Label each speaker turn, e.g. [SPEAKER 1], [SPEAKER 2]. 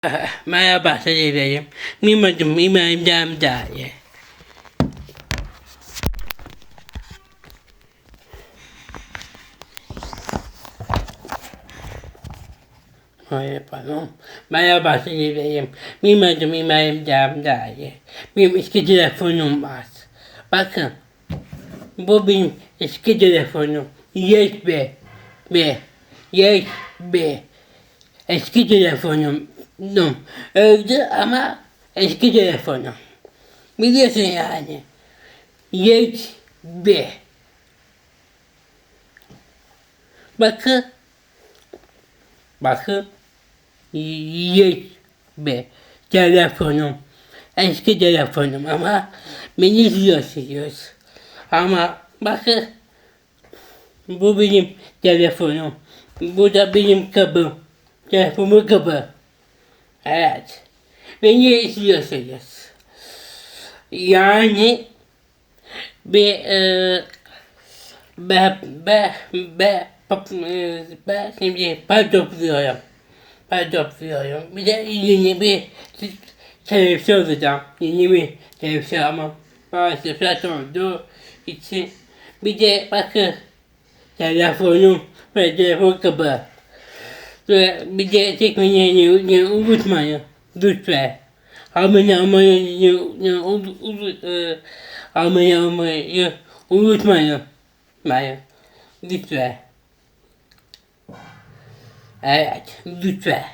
[SPEAKER 1] Merhaba sevgilim. Benim adım İbrahim Damdari. Hayır pardon. Merhaba sevgilim. Benim adım İbrahim Damdari. Benim eski telefonum var. Bakın. Bu benim eski telefonum. Yes be. Be. Yes be. Eski telefonum. Dum. Öldü ama eski telefonum. Biliyorsun yani. Yes be. Bakın. Bakın. Yes be. Telefonum. Eski telefonum ama beni izliyorsunuz. Ama bakın. Bu benim telefonum. Bu da benim kapım. Telefonumun kapı. Evet. Beni izliyorsunuz. Yani bir e, ben ben ben pap- e, ben şimdi ben topluyorum. Ben topluyorum. Bir de yeni bir televizyon alacağım. Yeni bir televizyon ama maalesef zaten olduğu için bir de bakın telefonum ve telefon kapı. Ve bir de tekmeyi unutmayın. Lütfen. Abone olmayı unutmayın. Abone olmayı unutmayın. Mayın. Lütfen. Evet, lütfen.